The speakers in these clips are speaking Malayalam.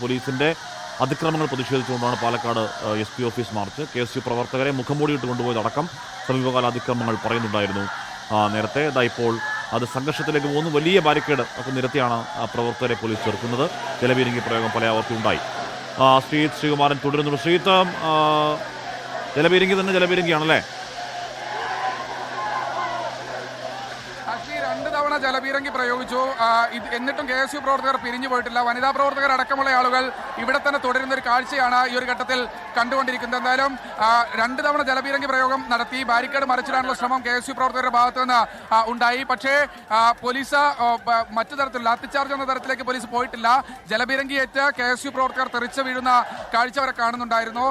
പോലീസിന്റെ അതിക്രമങ്ങൾ പ്രതിഷേധിച്ചുകൊണ്ടാണ് Palakkad S P office march. K S U പ്രവർത്തകരെ മുഖംമൂടിയിട്ട് കൊണ്ടുപോയതടക്കം സമീപകാല അതിക്രമങ്ങൾ പറയുന്നുണ്ടായിരുന്നു. നേരത്തെ ഇതാ ഇപ്പോൾ അത് സംഘർഷത്തിലേക്ക് പോകുന്നു വലിയ ബാരിക്കേഡ് ഒക്കെ നിരത്തിയാണ് പ്രവർത്തകരെ പോലീസ് ചെറുക്കുന്നത്. ജലപീരങ്കി പ്രയോഗം പല ആവർത്തി ഉണ്ടായി ശ്രീജിത്ത് ശ്രീകുമാരൻ തുടരുന്നുണ്ട്. ശ്രീജിത്ത് ജലപീരങ്കി തന്നെ ജലപീരങ്കിയാണല്ലേ? രണ്ട് തവണ ജലപീരങ്കി പ്രയോഗിച്ചു. എന്നിട്ടും കെ എസ് യു പ്രവർത്തകർ പിരിഞ്ഞു പോയിട്ടില്ല. വനിതാ പ്രവർത്തകർ അടക്കമുള്ള ആളുകൾ ഇവിടെ തന്നെ തുടരുന്ന ഒരു കാഴ്ചയാണ് ഈ ഒരു ഘട്ടത്തിൽ കണ്ടുകൊണ്ടിരിക്കുന്നത്. എന്തായാലും രണ്ട് തവണ ജലപീരങ്കി പ്രയോഗം നടത്തി ബാരിക്കേഡ് മറിച്ചിടാനുള്ള ശ്രമം കെ എസ് യു പ്രവർത്തകരുടെ ഭാഗത്തു നിന്ന് ഉണ്ടായി. പക്ഷേ പോലീസ് മറ്റു തരത്തിൽ ലാത്തിച്ചാർജ് എന്ന തരത്തിലേക്ക് പോലീസ് പോയിട്ടില്ല. ജലപീരങ്കി ഏറ്റ് കെ എസ് യു പ്രവർത്തകർ തെറിച്ച് വീഴുന്ന കാഴ്ച വരെ കാണുന്നുണ്ടായിരുന്നു.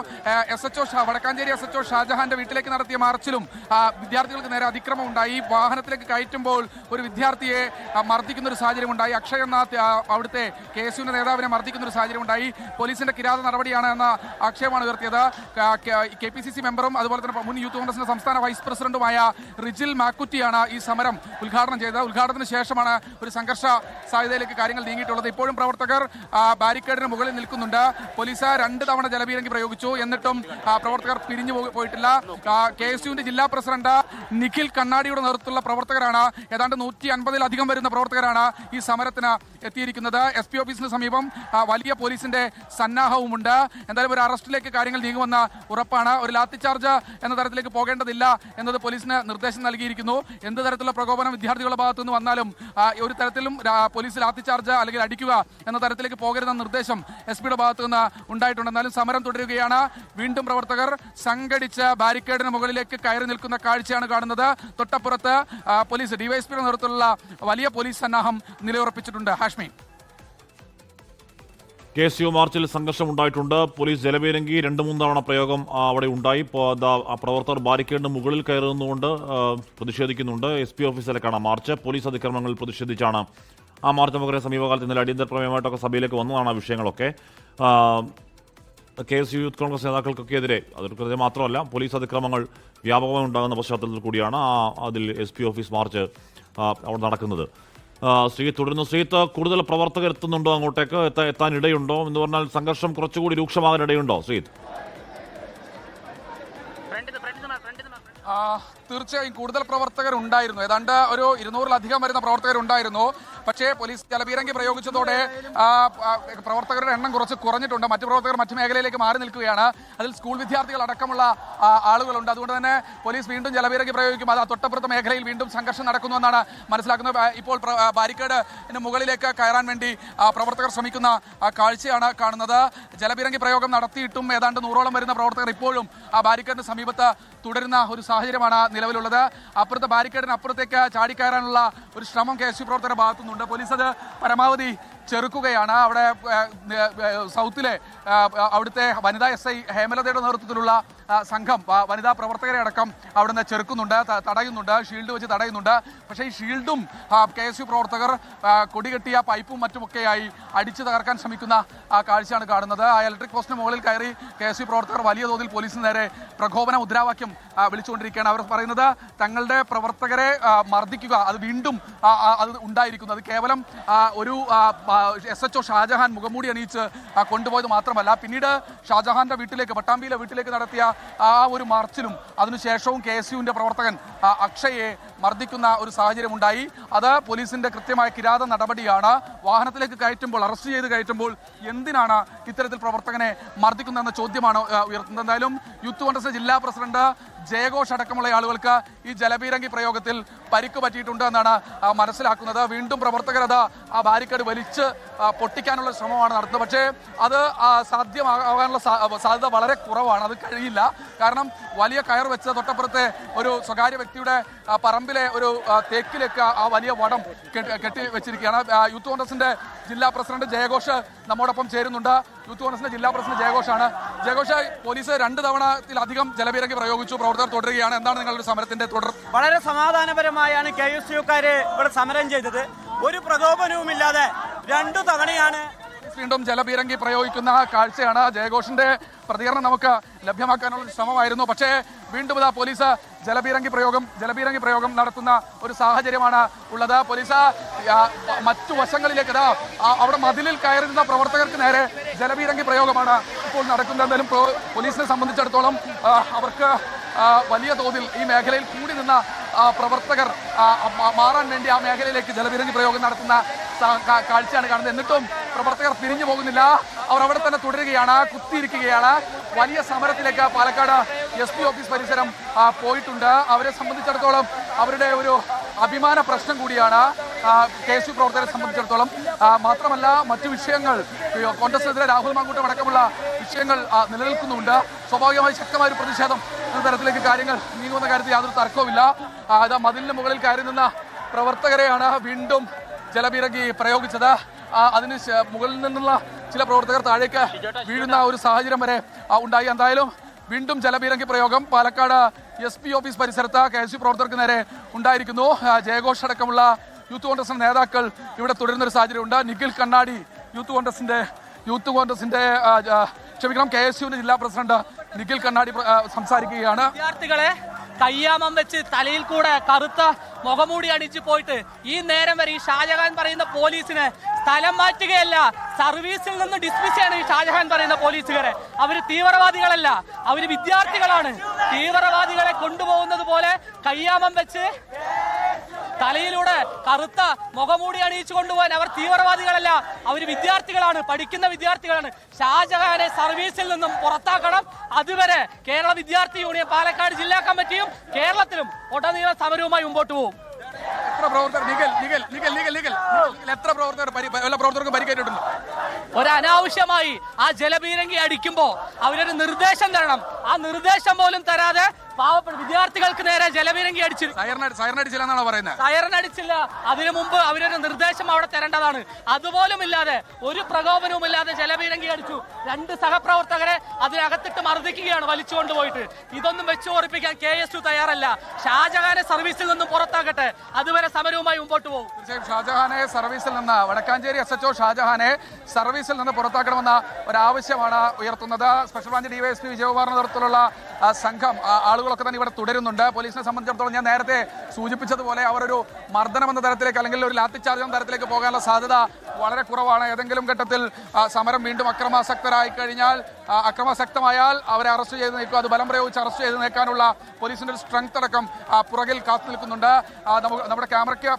S H O Vadakkanchery S H O ഷാജഹാന്റെ വീട്ടിലേക്ക് നടത്തിയ മാർച്ചിലും വിദ്യാർത്ഥികൾക്ക് നേരെ അതിക്രമം ഉണ്ടായി. വാഹനത്തിലേക്ക് കയറ്റുമ്പോൾ ഒരു വിദ്യാർത്ഥിയെ മർദ്ദിക്കുന്ന ഒരു സാഹചര്യം ഉണ്ടായി അക്ഷയ് എന്ന അവിടുത്തെ കെ എസ് യുവിന്റെ നേതാവിനെ മർദ്ദിക്കുന്ന ഒരു സാഹചര്യം ഉണ്ടായി പോലീസിന്റെ കിരാത നടപടിയാണ് എന്ന ആക്ഷേപമാണ് ഉയർത്തിയത്. കെ പി സി സി മെമ്പറും അതുപോലെ തന്നെ മുൻ യൂത്ത് കോൺഗ്രസിന്റെ സംസ്ഥാന വൈസ് പ്രസിഡന്റുമായ റിജിൽ മാക്കുറ്റിയാണ് ഈ സമരം ഉദ്ഘാടനം ചെയ്തത്. ഉദ്ഘാടനത്തിന് ശേഷമാണ് ഒരു സംഘർഷ സാധ്യതയിലേക്ക് കാര്യങ്ങൾ നീങ്ങിയിട്ടുള്ളത്. ഇപ്പോഴും പ്രവർത്തകർ ബാരിക്കേഡിന് മുകളിൽ നിൽക്കുന്നുണ്ട്. പോലീസ് രണ്ട് തവണ ജലപീരങ്കി പ്രയോഗിച്ചു. എന്നിട്ടും പ്രവർത്തകർ പിരിഞ്ഞു പോയിട്ടില്ല. കെ എസ് യുവിന്റെ ജില്ലാ പ്രസിഡന്റ് നിഖിൽ കണ്ണാടിയുടെ നേതൃത്വത്തിലുള്ള പ്രവർത്തകരാണ് ഏതാണ്ട് നൂറ്റി അൻപതിലധികം വരുന്ന പ്രവർത്തകരാണ് ഈ സമരത്തിന് എത്തിയിരിക്കുന്നത്. എസ് പി ഓഫീസിന് സമീപം വലിയ പോലീസിന്റെ സന്നാഹവുമുണ്ട്. എന്തായാലും ഒരു അറസ്റ്റിലേക്ക് കാര്യങ്ങൾ നീങ്ങുമെന്ന ഉറപ്പാണ്. ഒരു ലാത്തി ചാർജ് എന്ന തരത്തിലേക്ക് പോകേണ്ടതില്ല എന്നത് പോലീസിന് നിർദ്ദേശം നൽകിയിരിക്കുന്നു. എന്ത് തരത്തിലുള്ള പ്രകോപനം വിദ്യാർത്ഥികളുടെ ഭാഗത്തു നിന്ന് വന്നാലും ഒരു തരത്തിലും പോലീസ് ലാത്തി ചാർജ് അല്ലെങ്കിൽ അടിക്കുക എന്ന തരത്തിലേക്ക് പോകരുതെന്ന നിർദ്ദേശം എസ് പിയുടെ ഭാഗത്തു നിന്ന് ഉണ്ടായിട്ടുണ്ട്. എന്നാലും സമരം തുടരുകയാണ്. വീണ്ടും പ്രവർത്തകർ സംഘടിച്ച് ബാരിക്കേഡിന് മുകളിലേക്ക് കയറി നിൽക്കുന്ന കാഴ്ചയാണ് കാണുന്നത്. തൊട്ടപ്പുറത്ത് പോലീസ് പോലീസ് ഡിവൈഎസ്പിയുടെ നേതൃത്വത്തിലുള്ള വലിയ പോലീസ് സന്നാഹം നിലയുറപ്പിച്ചിട്ടുണ്ട്. ഹാഷ്മി. കെ സി യു മാർച്ചിൽ സംഘർഷം ഉണ്ടായിട്ടുണ്ട് പോലീസ് ജലപീരങ്കി രണ്ട് മൂന്ന് തവണ പ്രയോഗം അവിടെ ഉണ്ടായി. പ്രവർത്തകർ ബാരിക്കേഡിന് മുകളിൽ കയറുന്നതുകൊണ്ട് പ്രതിഷേധിക്കുന്നുണ്ട്. എസ് പി ഓഫീസിലേക്കാണ് മാർച്ച്. പോലീസ് അതിക്രമങ്ങളിൽ പ്രതിഷേധിച്ചാണ്. ആ മാർച്ച് നമുക്കറിയാം സമീപകാലത്ത് ഇന്നലെ അടിയന്തര പ്രമേയമായിട്ടൊക്കെ സഭയിലേക്ക് വന്നതാണ് ആ വിഷയങ്ങളൊക്കെ. K S U youth Congress നേതാക്കൾക്കൊക്കെ എതിരെ അതൊക്കെ മാത്രമല്ല പോലീസ് അതിക്രമങ്ങൾ വ്യാപകമായി ഉണ്ടാകുന്ന പശ്ചാത്തലത്തിൽ കൂടിയാണ് ആ അതിൽ എസ് പി ഓഫീസ് മാർച്ച് അവിടെ നടക്കുന്നത്. ശ്രീ തുടരുന്ന. ശ്രീജിത്ത് കൂടുതൽ പ്രവർത്തകർ എത്തുന്നുണ്ടോ അങ്ങോട്ടേക്ക്? എത്താൻ എത്താൻ ഇടയുണ്ടോ എന്ന് പറഞ്ഞാൽ സംഘർഷം കുറച്ചുകൂടി രൂക്ഷമാകാൻ ഇടയുണ്ടോ ശ്രീത്ത് ആ, തീർച്ചയായും കൂടുതൽ പ്രവർത്തകർ ഉണ്ടായിരുന്നു ഏതാണ്ട് ഒരു ഇരുന്നൂറിലധികം വരുന്ന പ്രവർത്തകർ ഉണ്ടായിരുന്നു പക്ഷേ പോലീസ് ജലപീരങ്കി പ്രയോഗിച്ചതോടെ പ്രവർത്തകരുടെ എണ്ണം കുറച്ച് കുറഞ്ഞിട്ടുണ്ട്. മറ്റു പ്രവർത്തകർ മറ്റു മേഖലയിലേക്ക് മാറി നിൽക്കുകയാണ്. അതിൽ സ്കൂൾ വിദ്യാർത്ഥികൾ അടക്കമുള്ള ആളുകളുണ്ട്. അതുകൊണ്ട് തന്നെ പോലീസ് വീണ്ടും ജലപീരങ്കി പ്രയോഗിക്കും. അത് തൊട്ടപ്പുറത്തെ മേഖലയിൽ വീണ്ടും സംഘർഷം നടക്കുന്നുവെന്നാണ് മനസ്സിലാക്കുന്നത്. ഇപ്പോൾ ബാരിക്കേഡ് മുകളിലേക്ക് കയറാൻ വേണ്ടി പ്രവർത്തകർ ശ്രമിക്കുന്ന കാഴ്ചയാണ് കാണുന്നത്. ജലപീരങ്കി പ്രയോഗം നടത്തിയിട്ടും ഏതാണ്ട് നൂറോളം വരുന്ന പ്രവർത്തകർ ഇപ്പോഴും ആ ബാരിക്കേഡിന് സമീപത്ത് തുടരുന്ന ഒരു സാഹചര്യമാണ് നിലവിലുള്ളത്. അപ്പുറത്തെ ബാരിക്കേഡിന് അപ്പുറത്തേക്ക് ചാടിക്കയറാനുള്ള ഒരു ശ്രമം കെ എസ് യു പ്രവർത്തകരുടെ ഭാഗത്തുനിന്നുണ്ട്. പോലീസ് അത് പരമാവധി ചെറുക്കുകയാണ്. അവിടെ സൗത്തിലെ അവിടുത്തെ വനിതാ എസ് ഐ ഹേമലതയുടെ നേതൃത്വത്തിലുള്ള സംഘം വനിതാ പ്രവർത്തകരെ അടക്കം അവിടുന്ന് ചെറുക്കുന്നുണ്ട് തടയുന്നുണ്ട് ഷീൽഡ് വെച്ച് തടയുന്നുണ്ട്. പക്ഷേ ഈ ഷീൽഡും കെ എസ് യു പ്രവർത്തകർ കൊടികെട്ടിയ പൈപ്പും മറ്റുമൊക്കെയായി അടിച്ചു തകർക്കാൻ ശ്രമിക്കുന്ന കാഴ്ചയാണ് കാണുന്നത്. ആ ഇലക്ട്രിക് പോസ്റ്റിന് മുകളിൽ കയറി കെ എസ് യു പ്രവർത്തകർ വലിയ തോതിൽ പോലീസിന് നേരെ പ്രകോപന മുദ്രാവാക്യം വിളിച്ചുകൊണ്ടിരിക്കുകയാണ്. അവർ പറയുന്നത് തങ്ങളുടെ പ്രവർത്തകരെ മർദ്ദിക്കുക. അത് വീണ്ടും അത് ഉണ്ടായിരിക്കുന്നു. അത് കേവലം ഒരു എസ് എച്ച് ഒ ഷാജഹാൻ മുഖംമൂടി അണിയിച്ച് കൊണ്ടുപോയത് മാത്രമല്ല. പിന്നീട് ഷാജഹാന്റെ വീട്ടിലേക്ക് പട്ടാമ്പിയിലെ വീട്ടിലേക്ക് നടത്തിയ ആ ഒരു മാർച്ചിലും അതിനുശേഷവും കെ എസ് യുവിന്റെ പ്രവർത്തകൻ അക്ഷയെ മർദ്ദിക്കുന്ന ഒരു സാഹചര്യം ഉണ്ടായി അത് പോലീസിന്റെ കൃത്യമായ കിരാത നടപടിയാണ്. വാഹനത്തിലേക്ക് കയറ്റുമ്പോൾ അറസ്റ്റ് ചെയ്ത് കയറ്റുമ്പോൾ എന്തിനാണ് ഇത്തരത്തിൽ പ്രവർത്തകനെ മർദ്ദിക്കുന്നതെന്ന ചോദ്യമാണ് ഉയർത്തുന്നത്. എന്തായാലും യൂത്ത് കോൺഗ്രസ് ജില്ലാ പ്രസിഡന്റ് ജയഘോഷ് അടക്കമുള്ള ആളുകൾക്ക് ഈ ജലപീരങ്കി പ്രയോഗത്തിൽ പരിക്ക് പറ്റിയിട്ടുണ്ട് എന്നാണ് മനസ്സിലാക്കുന്നത്. വീണ്ടും പ്രവർത്തകരത് ആ ബാരിക്കേഡ് വലിച്ച് പൊട്ടിക്കാനുള്ള ശ്രമമാണ് നടത്തുന്നത്. പക്ഷേ അത് സാധ്യമാകാനുള്ള സാധ്യത വളരെ കുറവാണ്. അത് കഴിയില്ല. കാരണം വലിയ കയർ വെച്ച് തൊട്ടപ്പുറത്തെ ഒരു സ്വകാര്യ വ്യക്തിയുടെ പറമ്പിലെ ഒരു തേക്കിലേക്ക് ആ വലിയ വടം കെട്ടി- കെട്ടി വെച്ചിരിക്കുകയാണ്. യൂത്ത് കോൺഗ്രസിന്റെ ജില്ലാ പ്രസിഡന്റ് ജയഘോഷ് നമ്മോടൊപ്പം ചേരുന്നുണ്ട്. യൂത്ത് കോൺഗ്രസിന്റെ ജില്ലാ പ്രസിഡന്റ് ജയഘോഷാണ്. ജയഘോഷ് പോലീസ് രണ്ട് തവണത്തിലധികം ജലപീരങ്കി പ്രയോഗിച്ചു. പ്രവർത്തകർ തുടരുകയാണ്. എന്താണ് നിങ്ങളുടെ സമരത്തിന്റെ തുടർ? വളരെ സമാധാനപരമായാണ് കെ എസ് യുക്കാര് ഇവിടെ സമരം ചെയ്തത്. ഒരു പ്രകോപനവുമില്ലാതെ രണ്ടു തവണയാണ് വീണ്ടും ജലപീരങ്കി പ്രയോഗിക്കുന്ന കാഴ്ചയാണ് ജയഘോഷിന്റെ പ്രതികരണം നമുക്ക് ലഭ്യമാക്കാനുള്ള ശ്രമമായിരുന്നു. പക്ഷേ വീണ്ടും ഇതാ പോലീസ് ജലപീരങ്കി പ്രയോഗം ജലപീരങ്കി പ്രയോഗം നടത്തുന്ന ഒരു സാഹചര്യമാണ് ഉള്ളത്. പോലീസ് മറ്റു വശങ്ങളിലേക്ക് ഇതാ അവിടെ മതിലിൽ കയറി നിന്ന പ്രവർത്തകർക്ക് നേരെ ജലപീരങ്കി പ്രയോഗമാണ് ഇപ്പോൾ നടക്കുന്നത്. എന്തായാലും പോലീസിനെ സംബന്ധിച്ചിടത്തോളം അവർക്ക് വലിയ തോതിൽ ഈ മേഖലയിൽ കൂടി നിന്ന പ്രവർത്തകർ മാറാൻ വേണ്ടി ആ മേഖലയിലേക്ക് ജലപീരങ്കി പ്രയോഗം നടത്തുന്ന കാഴ്ചയാണ് കാണുന്നത്. എന്നിട്ടും പ്രവർത്തകർ പിരിഞ്ഞു പോകുന്നില്ല. അവർ അവിടെ തന്നെ തുടരുകയാണ് കുത്തിയിരിക്കുകയാണ്. വലിയ സമരത്തിലേക്ക് പാലക്കാട് എസ് പി ഓഫീസ് പരിസരം പോയിട്ടുണ്ട്. അവരെ സംബന്ധിച്ചിടത്തോളം അവരുടെ ഒരു അഭിമാന പ്രശ്നം കൂടിയാണ് കെ എസ് യു പ്രവർത്തകരെ സംബന്ധിച്ചിടത്തോളം. മാത്രമല്ല മറ്റു വിഷയങ്ങൾ കോൺഗ്രസിനെതിരെ രാഹുൽ മാങ്കൂട്ടം അടക്കമുള്ള വിഷയങ്ങൾ നിലനിൽക്കുന്നുണ്ട്. സ്വാഭാവികമായി ശക്തമായ ഒരു പ്രതിഷേധം എന്ന തരത്തിലേക്ക് കാര്യങ്ങൾ നീങ്ങുന്ന കാര്യത്തിൽ യാതൊരു തർക്കവുമില്ല. ഇതാ മതിലിന് മുകളിൽ കയറി നിന്ന പ്രവർത്തകരെയാണ് വീണ്ടും ജലപീരങ്കി പ്രയോഗിച്ചത്. അതിന് മുകളിൽ നിന്നുള്ള ചില പ്രവർത്തകർ താഴേക്ക് വീഴുന്ന ഒരു സാഹചര്യം വരെ ഉണ്ടായി. എന്തായാലും വീണ്ടും ജലപീരങ്കി പ്രയോഗം പാലക്കാട് എസ് പി ഓഫീസ് പരിസരത്ത് കെ എസ് യു പ്രവർത്തകർക്ക് നേരെ ഉണ്ടായിരിക്കുന്നു. ജയഘോഷടക്കമുള്ള യൂത്ത് കോൺഗ്രസിന്റെ നേതാക്കൾ ഇവിടെ തുടരുന്ന ഒരു സാഹചര്യമുണ്ട് നിഖിൽ കണ്ണാടി യൂത്ത് കോൺഗ്രസിന്റെ യൂത്ത് കോൺഗ്രസിന്റെ ക്ഷമിക്കണം കെ എസ് യുവിന്റെ ജില്ലാ പ്രസിഡന്റ് നിഖിൽ കണ്ണാടി സംസാരിക്കുകയാണ്. വിദ്യാർത്ഥികളെ കയ്യാമം വെച്ച് തലയിൽ കൂടെ കറുത്ത മുഖമൂടി അടിച്ചു പോയിട്ട് ഈ നേരം വരെ ഈ ഷാജഹാൻ പറയുന്ന പോലീസിനെ സ്ഥലം മാറ്റുകയല്ല സർവീസിൽ നിന്ന് ഡിസ്മിസ് ചെയ്യണം ഈ ഷാജഹാൻ പറയുന്ന പോലീസുകാരെ. അവർ തീവ്രവാദികളല്ല അവർ വിദ്യാർത്ഥികളാണ്. തീവ്രവാദികളെ കൊണ്ടുപോകുന്നത് പോലെ കയ്യാമം വെച്ച് തലയിലൂടെ കറുത്ത മുഖമൂടി അണിയിച്ചു കൊണ്ടുപോകാൻ അവർ തീവ്രവാദികളല്ല. അവർ വിദ്യാർത്ഥികളാണ് പഠിക്കുന്ന വിദ്യാർത്ഥികളാണ്. ഷാജഹാനെ സർവീസിൽ നിന്നും പുറത്താക്കണം. അതുവരെ കേരള വിദ്യാർത്ഥി യൂണിയൻ പാലക്കാട് ജില്ലാ കമ്മിറ്റിയും കേരളത്തിലും ഉടനീളം സമരവുമായി മുമ്പോട്ട് പോകും. എത്ര പ്രവർത്തകർ? നിഗൽ നിഗൽ നിഗൽ നിഖിൽ എത്ര പ്രവർത്തകർ പരി- എല്ലാ പ്രവർത്തകർക്കും പരിക്കേറ്റിട്ടുണ്ട്? ഒരു അനാവശ്യമായി ആ ജലപീരങ്കി അടിക്കുമ്പോൾ അവരൊരു നിർദ്ദേശം തരണം. ആ നിർദ്ദേശം പോലും തരാതെ പാവപ്പെട്ട വിദ്യാർത്ഥികൾക്ക് നേരെ ജലപീരങ്കി അടിച്ചു എന്നാണ് പറയുന്നത്? സയറിനടിച്ചില്ല അടിച്ചില്ല. അതിനു മുമ്പ് അവരൊരു നിർദ്ദേശം അവിടെ തരേണ്ടതാണ്. അതുപോലും ഇല്ലാതെ ഒരു പ്രകോപനവും ഇല്ലാതെ ജലപീരങ്കി അടിച്ചു. രണ്ട് സഹപ്രവർത്തകരെ അതിനകത്തിട്ട് മർദ്ദിക്കുകയാണ് വലിച്ചുകൊണ്ട് പോയിട്ട്. ഇതൊന്നും വെച്ചു ഓർപ്പിക്കാൻ കെ എസ് യു തയ്യാറല്ല. ഷാജഹാനെ സർവീസിൽ നിന്നും പുറത്താക്കട്ടെ. അതുവരെ സമരവുമായി മുമ്പോട്ട് പോകും. തീർച്ചയായും ഷാജഹാനെ സർവീസിൽ നിന്ന് വടക്കാഞ്ചേരി എസ് എച്ച്ഒ ഷാജഹാനെ സർവീസിൽ നിന്ന് പുറത്താക്കണമെന്ന ഒരാവശ്യമാണ് ഉയർത്തുന്നത്. സ്പെഷ്യൽ ബ്രാഞ്ച് ഡിവൈഎസ്പി വിജയകുമാറിന്റെ നേതൃത്വത്തിലുള്ള സംഘം ആളുകളൊക്കെ തന്നെ ഇവിടെ തുടരുന്നുണ്ട്. പോലീസിനെ സംബന്ധിച്ചിടത്തോളം ഞാൻ നേരത്തെ സൂചിപ്പിച്ചതുപോലെ അവർ ഒരു മർദ്ദനം എന്ന തരത്തിലേക്ക് അല്ലെങ്കിൽ ഒരു ലാത്തിച്ചാർജ് എന്ന തരത്തിലേക്ക് പോകാനുള്ള സാധ്യത വളരെ കുറവാണ്. ഏതെങ്കിലും ഘട്ടത്തിൽ സമരം വീണ്ടും അക്രമാസക്തരായി കഴിഞ്ഞാൽ അക്രമാസക്തമായാൽ അവരെ അറസ്റ്റ് ചെയ്ത് നീക്കും അത് ബലം പ്രയോഗിച്ച് അറസ്റ്റ് ചെയ്ത് നീക്കാനുള്ള പോലീസിന്റെ ഒരു സ്ട്രെങ്ത് അടക്കം പുറകിൽ കാത്തു നിൽക്കുന്നുണ്ട്. നമ്മുടെ ക്യാമറയ്ക്ക്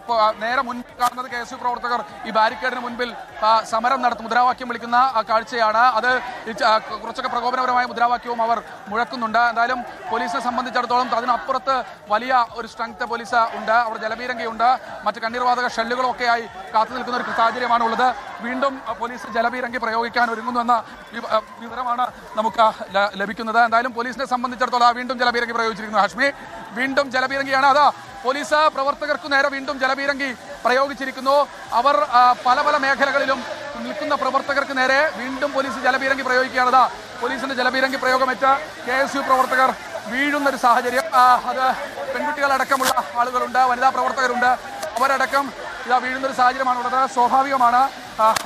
നേരെ മുൻപ് കാണുന്നത് കെ എസ് പ്രവർത്തകർ ഈ ബാരിക്കേഡിന് മുൻപിൽ സമരം നടത്തും മുദ്രാവാക്യം വിളിക്കുന്ന കാഴ്ചയാണ്. അത് കുറച്ചൊക്കെ പ്രകോപനപരമായ മുദ്രാവാക്യവും അവർ മുഴക്കുന്നുണ്ട്. എന്തായാലും പോലീസിനെ സംബന്ധിച്ചിടത്തോളം അതിനപ്പുറത്ത് വലിയ ഒരു സ്ട്രെങ്ത് പോലീസ് ഉണ്ട്. അവിടെ ജലപീരങ്കിയുണ്ട്. മറ്റ് കണ്ണീർവാതക ഷെല്ലുകളൊക്കെ ആയി കാത്തു നിൽക്കുന്ന ഒരു സാഹചര്യമാണ് ഉള്ളത് വീണ്ടും പോലീസ് ജലപീരങ്കി പ്രയോഗിക്കാൻ ഒരുങ്ങുന്നുവെന്ന വിവരമാണ് നമുക്ക് ലഭിക്കുന്നത്. എന്തായാലും പോലീസിനെ സംബന്ധിച്ചിടത്തോളം വീണ്ടും ജലപീരങ്കി പ്രയോഗിച്ചിരിക്കുന്നു ഹാഷ്മി. വീണ്ടും ജലപീരങ്കിയാണ്. അതാ പോലീസ് പ്രവർത്തകർക്കു നേരെ വീണ്ടും ജലപീരങ്കി പ്രയോഗിച്ചിരിക്കുന്നു. അവർ പല പല മേഖലകളിലും നിൽക്കുന്ന പ്രവർത്തകർക്ക് നേരെ വീണ്ടും പോലീസ് ജലപീരങ്കി പ്രയോഗിക്കുകയാണ്. അതാ പോലീസിന്റെ ജലപീരങ്കി പ്രയോഗമേറ്റ കെ എസ് യു പ്രവർത്തകർ വീഴുന്ന ഒരു സാഹചര്യം അത് പെൺകുട്ടികളടക്കമുള്ള ആളുകളുണ്ട് വനിതാ പ്രവർത്തകരുണ്ട്. അവരടക്കം ഇതാ വീഴുന്നൊരു സാഹചര്യമാണ് ഉള്ളത് സ്വാഭാവികമാണ്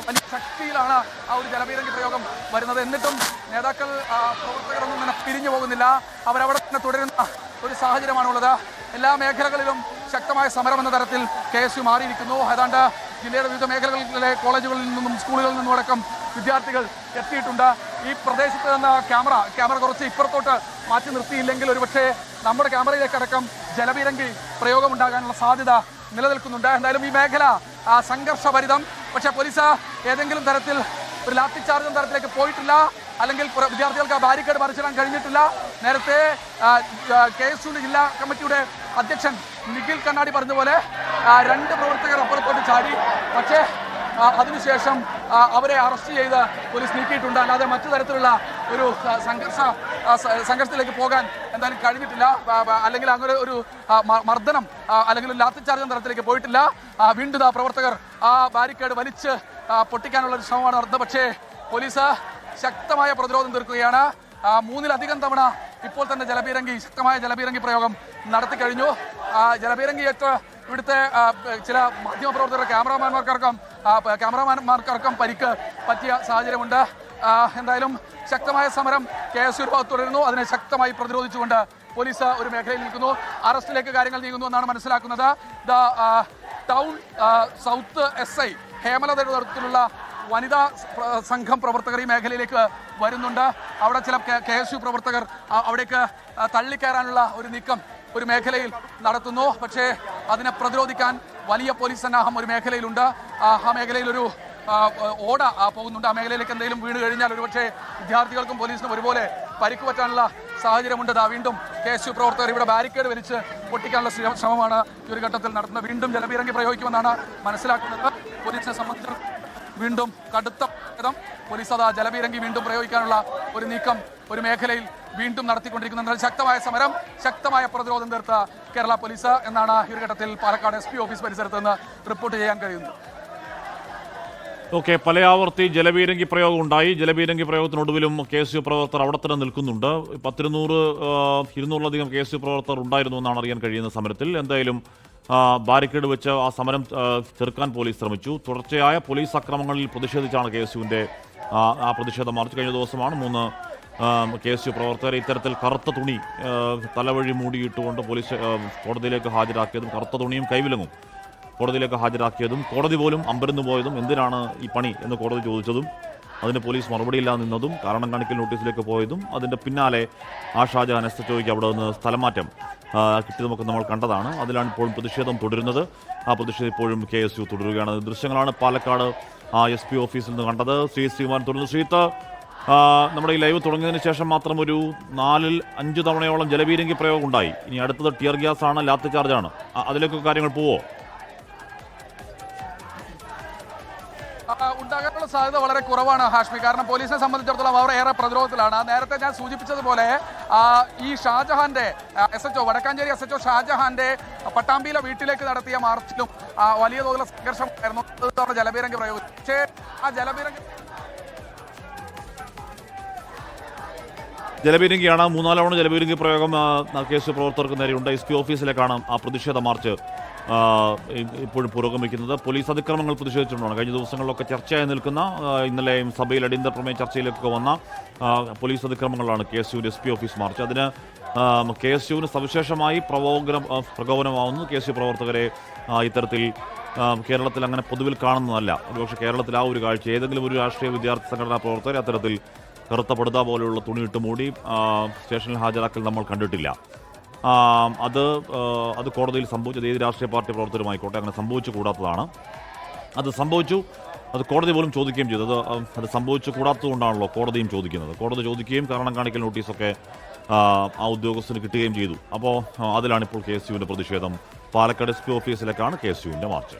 വലിയ ശക്തിയിലാണ് ആ ഒരു ജലപീരങ്കി പ്രയോഗം വരുന്നത്. എന്നിട്ടും നേതാക്കൾ പ്രവർത്തകരൊന്നും തന്നെ പിരിഞ്ഞു പോകുന്നില്ല. അവരവിടെ തന്നെ തുടരുന്ന ഒരു സാഹചര്യമാണുള്ളത്. എല്ലാ മേഖലകളിലും ശക്തമായ സമരം എന്ന തരത്തിൽ കെ എസ് യു മാറിയിരിക്കുന്നു. ഏതാണ്ട് ജില്ലയുടെ വിവിധ മേഖലകളിലെ കോളേജുകളിൽ നിന്നും സ്കൂളുകളിൽ നിന്നും അടക്കം വിദ്യാർത്ഥികൾ എത്തിയിട്ടുണ്ട്. ഈ പ്രദേശത്ത് നിന്ന് ക്യാമറ ക്യാമറ കുറച്ച് ഇപ്പുറത്തോട്ട് മാറ്റി നിർത്തിയില്ലെങ്കിൽ ഒരുപക്ഷെ നമ്മുടെ ക്യാമറയിലേക്ക് അടക്കം ജലപീരങ്കി പ്രയോഗമുണ്ടാകാനുള്ള സാധ്യത നിലനിൽക്കുന്നുണ്ട്. എന്തായാലും ഈ മേഖല സംഘർഷഭരിതം പക്ഷേ പോലീസ് ഏതെങ്കിലും തരത്തിൽ ഒരു ലാത്തിച്ചാർജ് തരത്തിലേക്ക് പോയിട്ടില്ല. അല്ലെങ്കിൽ വിദ്യാർത്ഥികൾക്ക് ആ ബാരിക്കേഡ് മറിച്ചിടാൻ കഴിഞ്ഞിട്ടില്ല. നേരത്തെ കെ എസ് ജില്ലാ കമ്മിറ്റിയുടെ അധ്യക്ഷൻ നിഖിൽ കണ്ണാടി പറഞ്ഞതുപോലെ പോലെ രണ്ട് പ്രവർത്തകർ അപ്പുറത്തോട്ട് ചാടി. പക്ഷേ അതിനുശേഷം അവരെ അറസ്റ്റ് ചെയ്ത് പോലീസ് നീക്കിയിട്ടുണ്ട്. അല്ലാതെ മറ്റു തരത്തിലുള്ള ഒരു സംഘർഷ സംഘർഷത്തിലേക്ക് പോകാൻ എന്തായാലും കഴിഞ്ഞിട്ടില്ല. അല്ലെങ്കിൽ അങ്ങനെ ഒരു മർദ്ദനം അല്ലെങ്കിൽ ലാത്തിച്ചാർജ് തരത്തിലേക്ക് പോയിട്ടില്ല. വീണ്ടും ആ പ്രവർത്തകർ ആ ബാരിക്കേഡ് വലിച്ച് പൊട്ടിക്കാനുള്ള ഒരു ശ്രമമാണ് നടന്നത്. പക്ഷേ പോലീസ് ശക്തമായ പ്രതിരോധം തീർക്കുകയാണ്. മൂന്നിലധികം തവണ ഇപ്പോൾ തന്നെ ജലപീരങ്കി ശക്തമായ ജലപീരങ്കി പ്രയോഗം നടത്തി കഴിഞ്ഞു. ജലപീരങ്കി ഏറ്റ ഇവിടുത്തെ ചില മാധ്യമപ്രവർത്തകർ ക്യാമറാമാൻമാർക്കടക്കം ക്യാമറാമാൻമാർക്കടക്കം പരിക്ക് പറ്റിയ സാഹചര്യമുണ്ട്. എന്തായാലും ശക്തമായ സമരം കെ എസ് യു തുടരുന്നു. അതിനെ ശക്തമായി പ്രതിരോധിച്ചുകൊണ്ട് പോലീസ് ഒരു മേഖലയിൽ നിൽക്കുന്നു. അറസ്റ്റിലേക്ക് കാര്യങ്ങൾ നീങ്ങുന്നു എന്നാണ് മനസ്സിലാക്കുന്നത്. The town south S I ഹേമലതയുടെ നേതൃത്വത്തിലുള്ള വനിതാ സംഘം പ്രവർത്തകർ ഈ മേഖലയിലേക്ക് വരുന്നുണ്ട്. അവിടെ ചില കെ എസ് യു പ്രവർത്തകർ അവിടേക്ക് തള്ളിക്കയറാനുള്ള ഒരു നീക്കം ഒരു മേഖലയിൽ നടത്തുന്നു. പക്ഷേ അതിനെ പ്രതിരോധിക്കാൻ വലിയ പോലീസ് സന്നാഹം ഒരു മേഖലയിലുണ്ട്. ആ മേഖലയിൽ ഒരു ഓട പോകുന്നുണ്ട്. ആ മേഖലയിലേക്ക് എന്തെങ്കിലും വീണ് കഴിഞ്ഞാൽ ഒരുപക്ഷെ വിദ്യാർത്ഥികൾക്കും പോലീസിനും ഒരുപോലെ പരിക്ക് പറ്റാനുള്ള സാഹചര്യമുണ്ട്. വീണ്ടും കെ എസ് യു പ്രവർത്തകർ ഇവിടെ ബാരിക്കേഡ് വലിച്ച് പൊട്ടിക്കാനുള്ള ശ്രമമാണ് ഈ ഒരു ഘട്ടത്തിൽ നടത്തുന്നത്. വീണ്ടും ജലപീരങ്കി പ്രയോഗിക്കുമെന്നാണ് മനസ്സിലാക്കുന്നത്. പോലീസിനെ സംബന്ധിച്ച് വീണ്ടും കടുത്ത പോലീസ് അതാ ജലപീരങ്കി വീണ്ടും പ്രയോഗിക്കാനുള്ള ഒരു നീക്കം ഒരു മേഖലയിൽ വീണ്ടും നടത്തിക്കൊണ്ടിരിക്കുന്ന ശക്തമായ സമരം ശക്തമായ പ്രതിരോധം തീർത്ത കേരള പോലീസ് എന്നാണ് ഈ ഘട്ടത്തിൽ പാലക്കാട് എസ് ഓഫീസ് പരിസരത്ത് നിന്ന് റിപ്പോർട്ട് ചെയ്യാൻ കഴിയുന്നത്. ഓക്കെ പലയാവർത്തി ജലപീരങ്കി പ്രയോഗം ഉണ്ടായി. ജലപീരങ്കി പ്രയോഗത്തിനൊടുവിലും കെ എസ് യു പ്രവർത്തകർ അവിടെ തന്നെ നിൽക്കുന്നുണ്ട്. പത്തിരുന്നൂറ് ഇരുന്നൂറിലധികം കെ എസ് യു പ്രവർത്തകർ ഉണ്ടായിരുന്നു എന്നാണ് അറിയാൻ കഴിയുന്ന സമരത്തിൽ. എന്തായാലും ബാരിക്കേഡ് വെച്ച് ആ സമരം ചെറുക്കാൻ പോലീസ് ശ്രമിച്ചു. തുടർച്ചയായ പോലീസ് അക്രമങ്ങളിൽ പ്രതിഷേധിച്ചാണ് കെ എസ് യുവിന്റെ ആ പ്രതിഷേധം മാർച്ച് കഴിഞ്ഞ ദിവസമാണ്. മൂന്ന് കെ എസ് യു പ്രവർത്തകരെ ഇത്തരത്തിൽ കറുത്ത തുണി തലവഴി മൂടിയിട്ടുകൊണ്ട് പോലീസ് കോടതിയിലേക്ക് ഹാജരാക്കിയതും കറുത്ത തുണിയും കൈവിലങ്ങും കോടതിയിലേക്ക് ഹാജരാക്കിയതും കോടതി പോലും അമ്പരന്ന് പോയതും എന്തിനാണ് ഈ പണി എന്ന് കോടതി ചോദിച്ചതും അതിന് പോലീസ് മറുപടിയില്ല നിന്നതും കാരണം കാണിക്കൽ നോട്ടീസിലേക്ക് പോയതും അതിന്റെ പിന്നാലെ ആ ഷാജഹാൻ എസ് എച്ച് അവിടെ നിന്ന് സ്ഥലമാറ്റം കിട്ടിയതുമൊക്കെ നമ്മൾ കണ്ടതാണ്. അതിലാണ് ഇപ്പോഴും പ്രതിഷേധം തുടരുന്നത്. ആ പ്രതിഷേധം ഇപ്പോഴും കെ എസ് യു തുടരുകയാണ്. ദൃശ്യങ്ങളാണ് പാലക്കാട് ആ എസ് പി ഓഫീസിൽ നിന്ന് കണ്ടത്. ശ്രീ ശ്രീമാൻ തുടർന്ന് ശ്രീത്ത് നമ്മുടെ ഈ ലൈവ് തുടങ്ങിയതിന് ശേഷം മാത്രം ഒരു നാലിൽ അഞ്ച് തവണയോളം ജലപീരങ്കി പ്രയോഗം ഉണ്ടായി ഇനി അടുത്തത് ടിയർ ഗ്യാസ് ആണ് ലാത്ത് ചാർജ് ആണ് അതിലേക്ക് കാര്യങ്ങൾ പോവോ? ഉണ്ടാകാനുള്ള സാധ്യത വളരെ കുറവാണ് ഹാഷ്മി. കാരണം പോലീസിനെ സംബന്ധിച്ചിടത്തോളം അവർ ഏറെ പ്രതിരോധത്തിലാണ്. നേരത്തെ ഞാൻ സൂചിപ്പിച്ചതുപോലെ ഈ ഷാജഹാന്റെ S H O Vadakkanchery S H O ഷാജഹാന്റെ പട്ടാമ്പിയിലെ വീട്ടിലേക്ക് നടത്തിയ മാർച്ചിലും വലിയ തോതിലുള്ള സംഘർഷമായിരുന്നു ജലബീരങ്കി പ്രയോഗിച്ചു. പക്ഷേ ആ ജലബീരങ്കി ജലപീരങ്കിയാണ് മൂന്നാലോണം ജലപീരങ്കി പ്രയോഗം കേസ് പ്രവർത്തകർക്ക് നേരെയുണ്ട്. എസ് പി ഓഫീസിലേക്കാണ് ആ പ്രതിഷേധ മാർച്ച് ഇപ്പോഴും പുരോഗമിക്കുന്നത്. പോലീസ് അതിക്രമങ്ങൾ പ്രതിഷേധിച്ചിട്ടുണ്ടാണ്. കഴിഞ്ഞ ദിവസങ്ങളിലൊക്കെ ചർച്ചയായി നിൽക്കുന്ന ഇന്നലെയും സഭയിൽ അടിയന്തര പ്രമേയ ചർച്ചയിലേക്ക് വന്ന പോലീസ് അതിക്രമങ്ങളാണ് കെ എസ് യുവിന്റെ എസ് പി ഓഫീസ് മാർച്ച്. അതിന് കെ എസ് യുവിന് സവിശേഷമായി പ്രകോപനം പ്രകോപനമാവുന്നു. കെ എസ് യു പ്രവർത്തകരെ ഇത്തരത്തിൽ കേരളത്തിൽ അങ്ങനെ പൊതുവിൽ കാണുന്നതല്ല. ഒരുപക്ഷെ കേരളത്തിൽ ആ ഒരു കാഴ്ച ഏതെങ്കിലും ഒരു രാഷ്ട്രീയ വിദ്യാർത്ഥി സംഘടനാ പ്രവർത്തകരെ അത്തരത്തിൽ കറുത്ത പടുത പോലെയുള്ള തുണിയിട്ട് മൂടി സ്റ്റേഷനിൽ ഹാജരാക്കൽ നമ്മൾ കണ്ടിട്ടില്ല. അത് അത് കോടതിയിൽ സംഭവിച്ചത് ഏത് രാഷ്ട്രീയ പാർട്ടി പ്രവർത്തകരുമായിക്കോട്ടെ അങ്ങനെ സംഭവിച്ചു കൂടാത്തതാണ്. അത് സംഭവിച്ചു അത് കോടതി പോലും ചോദിക്കുകയും ചെയ്തു. അത് അത് സംഭവിച്ചു കൂടാത്തതുകൊണ്ടാണല്ലോ കോടതിയും ചോദിക്കുന്നത്. കോടതി ചോദിക്കുകയും കാരണം കാണിക്കൽ നോട്ടീസൊക്കെ ആ ഉദ്യോഗസ്ഥന് കിട്ടുകയും ചെയ്തു. അപ്പോൾ അതിലാണ് ഇപ്പോൾ കെ എസ് യുവിന്റെ പ്രതിഷേധം. പാലക്കാട് എസ് പി ഓഫീസിലേക്കാണ് കെ എസ് യുവിന്റെ മാർച്ച്.